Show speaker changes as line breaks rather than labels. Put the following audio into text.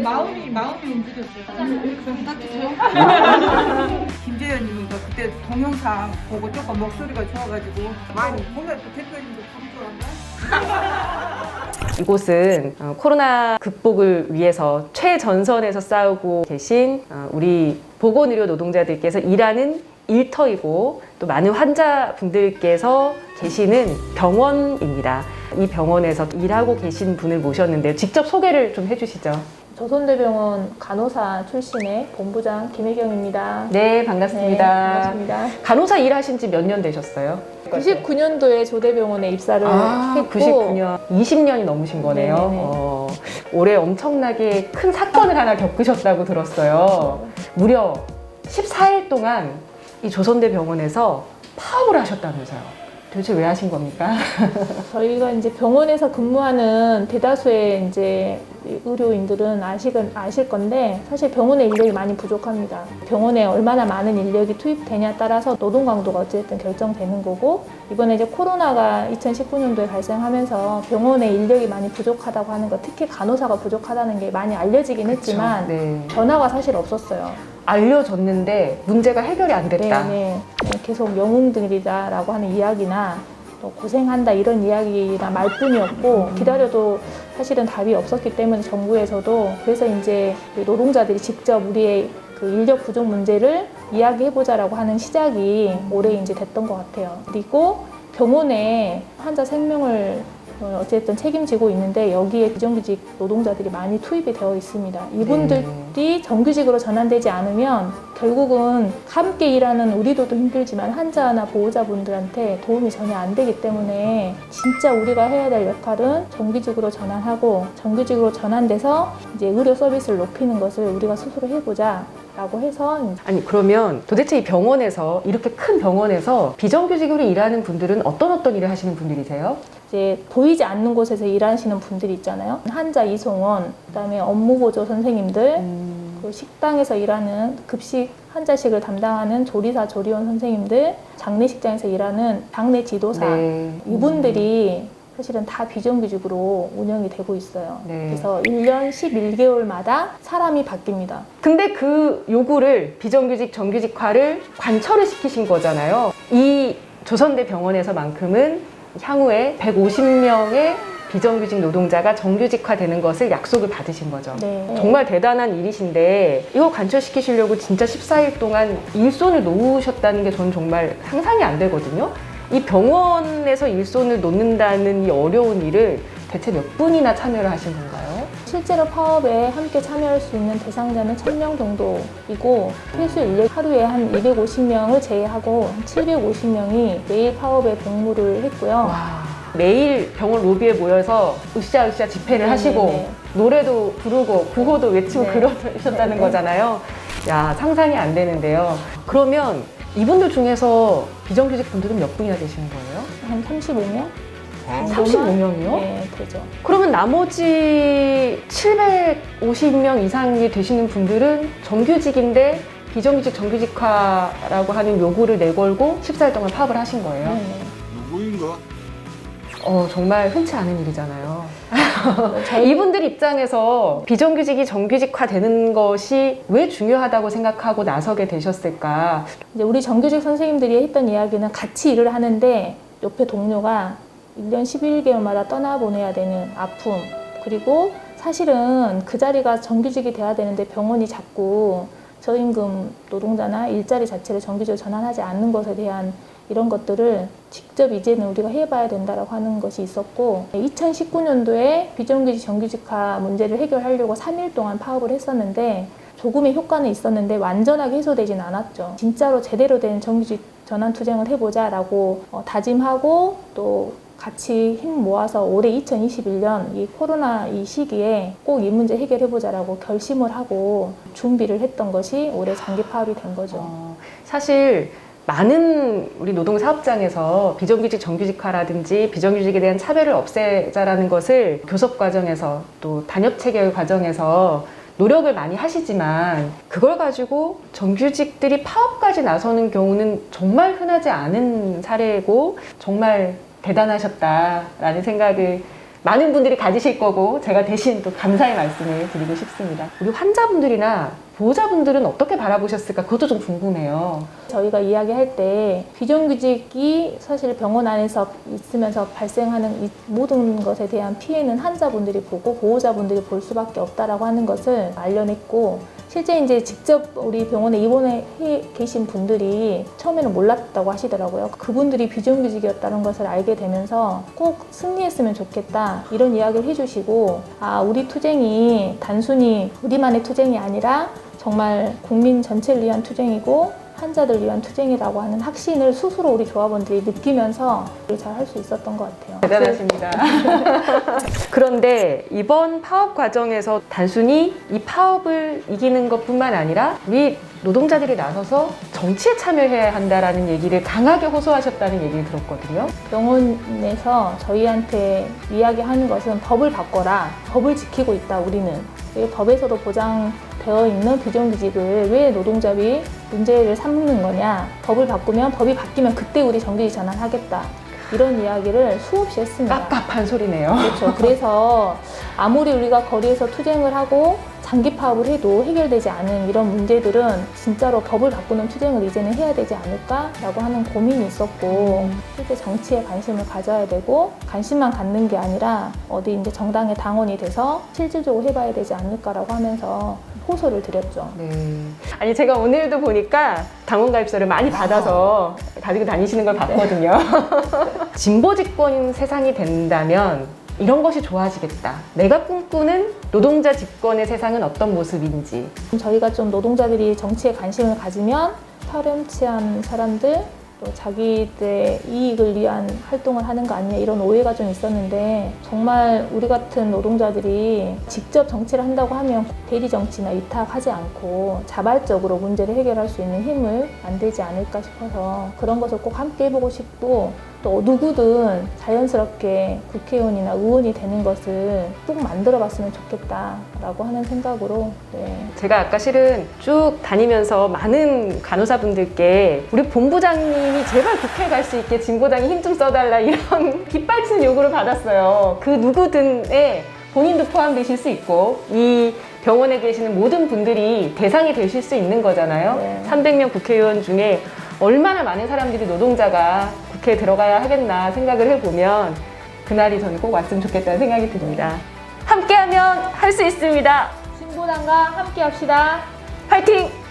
마음이 마음이 움직였어요. 김재현님이 그 그때 동영상 보고 조금 목소리가 좋아가지고 많이 보면 또 대표님도 부르더라고요.
이곳은 어, 코로나 극복을 위해서 최전선에서 싸우고 계신 어, 우리 보건의료 노동자들께서 일하는 일터이고 또 많은 환자분들께서 계시는 병원입니다. 이 병원에서 일하고 계신 분을 모셨는데요. 직접 소개를 좀 해주시죠.
조선대병원 간호사 출신의 본부장 김혜경입니다.
네, 반갑습니다.
네, 반갑습니다.
간호사 일하신 지 몇 년 되셨어요?
99년도에 조대병원에 입사를
아,
했고
99년. 20년이 넘으신 거네요.
네네네.
어, 올해 엄청나게 큰 사건을 하나 겪으셨다고 들었어요. 무려 14일 동안 이 조선대 병원에서 파업을 하셨다면서요. 도대체 왜 하신 겁니까?
저희가 이제 병원에서 근무하는 대다수의 이제 의료인들은 아시건, 아실 건데 사실 병원의 인력이 많이 부족합니다. 병원에 얼마나 많은 인력이 투입되냐에 따라서 노동 강도가 어쨌든 결정되는 거고 이번에 이제 코로나가 2019년도에 발생하면서 병원의 인력이 많이 부족하다고 하는 거 특히 간호사가 부족하다는 게 많이 알려지긴 했지만
네.
변화가 사실 없었어요.
알려졌는데 문제가 해결이 안 됐다.
네, 네. 계속 영웅들이다라고 하는 이야기나 또 고생한다 이런 이야기나 말뿐이었고 기다려도 사실은 답이 없었기 때문에 정부에서도 그래서 이제 그 노동자들이 직접 우리의 그 인력 부족 문제를 이야기해보자라고 하는 시작이 올해 이제 됐던 것 같아요. 그리고 병원에 환자 생명을 어, 어쨌든 책임지고 있는데 여기에 비정규직 노동자들이 많이 투입이 되어 있습니다. 이분들이 정규직으로 전환되지 않으면 결국은 함께 일하는 우리도 힘들지만 환자나 보호자분들한테 도움이 전혀 안 되기 때문에 진짜 우리가 해야 될 역할은 정규직으로 전환하고 정규직으로 전환돼서 이제 의료 서비스를 높이는 것을 우리가 스스로 해보자. 라고 해서
아니 그러면 도대체 이 병원에서 이렇게 큰 병원에서 비정규직으로 일하는 분들은 어떤 어떤 일을 하시는 분들이세요?
이제 보이지 않는 곳에서 일하시는 분들이 있잖아요. 환자 이송원, 그다음에 업무 보조 선생님들, 그 식당에서 일하는 급식 환자식을 담당하는 조리사 조리원 선생님들, 장례식장에서 일하는 장례 지도사
네.
이분들이 사실은 다 비정규직으로 운영이 되고 있어요.
네.
그래서 1년 11개월마다 사람이 바뀝니다.
근데 그 요구를 비정규직 정규직화를 관철을 시키신 거잖아요. 이 조선대 병원에서만큼은 향후에 150명의 비정규직 노동자가 정규직화 되는 것을 약속을 받으신 거죠.
네.
정말 대단한 일이신데 이거 관철시키시려고 진짜 14일 동안 일손을 놓으셨다는 게 저는 정말 상상이 안 되거든요. 이 병원에서 일손을 놓는다는 이 어려운 일을 대체 몇 분이나 참여를 하신 건가요?
실제로 파업에 함께 참여할 수 있는 대상자는 1000명 정도이고 필수 인력 하루에 한 250명을 제외하고 750명이 매일 파업에 복무를 했고요.
와. 매일 병원 로비에 모여서 으쌰으쌰 집회를
네네네.
하시고 노래도 부르고 구호도 외치고
네.
그러셨다는
네네.
거잖아요. 야 상상이 안 되는데요. 그러면 이분들 중에서 비정규직 분들은 몇 분이나 되시는 거예요?
한 35명?
35명이요?
네, 되죠.
그러면 나머지 750명 이상이 되시는 분들은 정규직인데 비정규직 정규직화라고 하는 요구를 내걸고 14일 동안 파업을 하신 거예요.
네,
누구인가?
어, 정말 흔치 않은 일이잖아요.
네.
이분들 입장에서 비정규직이 정규직화 되는 것이 왜 중요하다고 생각하고 나서게 되셨을까?
이제 우리 정규직 선생님들이 했던 이야기는 같이 일을 하는데 옆에 동료가 1년 11개월마다 떠나보내야 되는 아픔 그리고 사실은 그 자리가 정규직이 돼야 되는데 병원이 자꾸 저임금 노동자나 일자리 자체를 정규직으로 전환하지 않는 것에 대한 이런 것들을 직접 이제는 우리가 해봐야 된다라고 하는 것이 있었고 2019년도에 비정규직 정규직화 문제를 해결하려고 3일 동안 파업을 했었는데 조금의 효과는 있었는데 완전하게 해소되진 않았죠. 진짜로 제대로 된 정규직 전환 투쟁을 해보자라고 어, 다짐하고 또 같이 힘 모아서 올해 2021년 이 코로나 이 시기에 꼭 이 문제 해결해보자라고 결심을 하고 준비를 했던 것이 올해 장기 파업이 된 거죠.
어, 사실 많은 우리 노동 사업장에서 비정규직 정규직화라든지 비정규직에 대한 차별을 없애자라는 것을 교섭 과정에서 또 단협 체결 과정에서 노력을 많이 하시지만 그걸 가지고 정규직들이 파업까지 나서는 경우는 정말 흔하지 않은 사례고 정말 대단하셨다라는 생각을 많은 분들이 가지실 거고 제가 대신 또 감사의 말씀을 드리고 싶습니다. 우리 환자분들이나 보호자분들은 어떻게 바라보셨을까 그것도 좀 궁금해요.
저희가 이야기할 때 비정규직이 사실 병원 안에서 있으면서 발생하는 이 모든 것에 대한 피해는 환자분들이 보고 보호자분들이 볼 수밖에 없다라고 하는 것을 알려냈고 실제 이제 직접 우리 병원에 입원해 계신 분들이 처음에는 몰랐다고 하시더라고요. 그분들이 비정규직이었다는 것을 알게 되면서 꼭 승리했으면 좋겠다 이런 이야기를 해주시고 아 우리 투쟁이 단순히 우리만의 투쟁이 아니라 정말 국민 전체를 위한 투쟁이고 환자들 위한 투쟁이라고 하는 확신을 스스로 우리 조합원들이 느끼면서 잘 할 수 있었던 것 같아요.
대단하십니다. 그런데 이번 파업 과정에서 단순히 이 파업을 이기는 것뿐만 아니라 우리 노동자들이 나서서 정치에 참여해야 한다라는 얘기를 강하게 호소하셨다는 얘기를 들었거든요.
병원에서 저희한테 이야기하는 것은 법을 바꿔라. 법을 지키고 있다, 우리는. 이 법에서도 보장 되어 있는 비정규직을 왜 노동자비 문제를 삼는 거냐. 법을 바꾸면, 법이 바뀌면 그때 우리 정규직 전환하겠다. 이런 이야기를 수없이 했습니다.
깝깝한 소리네요.
그렇죠. 그래서 아무리 우리가 거리에서 투쟁을 하고 장기 파업을 해도 해결되지 않은 이런 문제들은 진짜로 법을 바꾸는 투쟁을 이제는 해야 되지 않을까라고 하는 고민이 있었고 실제 정치에 관심을 가져야 되고 관심만 갖는 게 아니라 어디 이제 정당의 당원이 돼서 실질적으로 해봐야 되지 않을까라고 하면서 호소를 드렸죠.
네. 아니 제가 오늘도 보니까 당원 가입서를 많이 받아서 가지고 다니시는 걸 봤거든요. 진보 집권 세상이 된다면 이런 것이 좋아지겠다. 내가 꿈꾸는 노동자 집권의 세상은 어떤 모습인지.
저희가 좀 노동자들이 정치에 관심을 가지면 파렴치한 사람들 또 자기들의 이익을 위한 활동을 하는 거 아니냐 이런 오해가 좀 있었는데 정말 우리 같은 노동자들이 직접 정치를 한다고 하면 대리 정치나 위탁하지 않고 자발적으로 문제를 해결할 수 있는 힘을 만들지 않을까 싶어서 그런 것을 꼭 함께 해보고 싶고 또 누구든 자연스럽게 국회의원이나 의원이 되는 것을 꼭 만들어 봤으면 좋겠다라고 하는 생각으로 네.
제가 아까 실은 쭉 다니면서 많은 간호사분들께 우리 본부장님이 제발 국회에 갈수 있게 진보당이 힘 좀 써달라 이런 깃발치는 요구를 받았어요. 그 누구든에 본인도 포함되실 수 있고 이 병원에 계시는 모든 분들이 대상이 되실 수 있는 거잖아요.
네.
300명 국회의원 중에 얼마나 많은 사람들이 노동자가 국회에 들어가야 하겠나 생각을 해보면 그날이 저는 꼭 왔으면 좋겠다는 생각이 듭니다. 함께하면 할 수 있습니다.
신보당과 함께 합시다.
파이팅!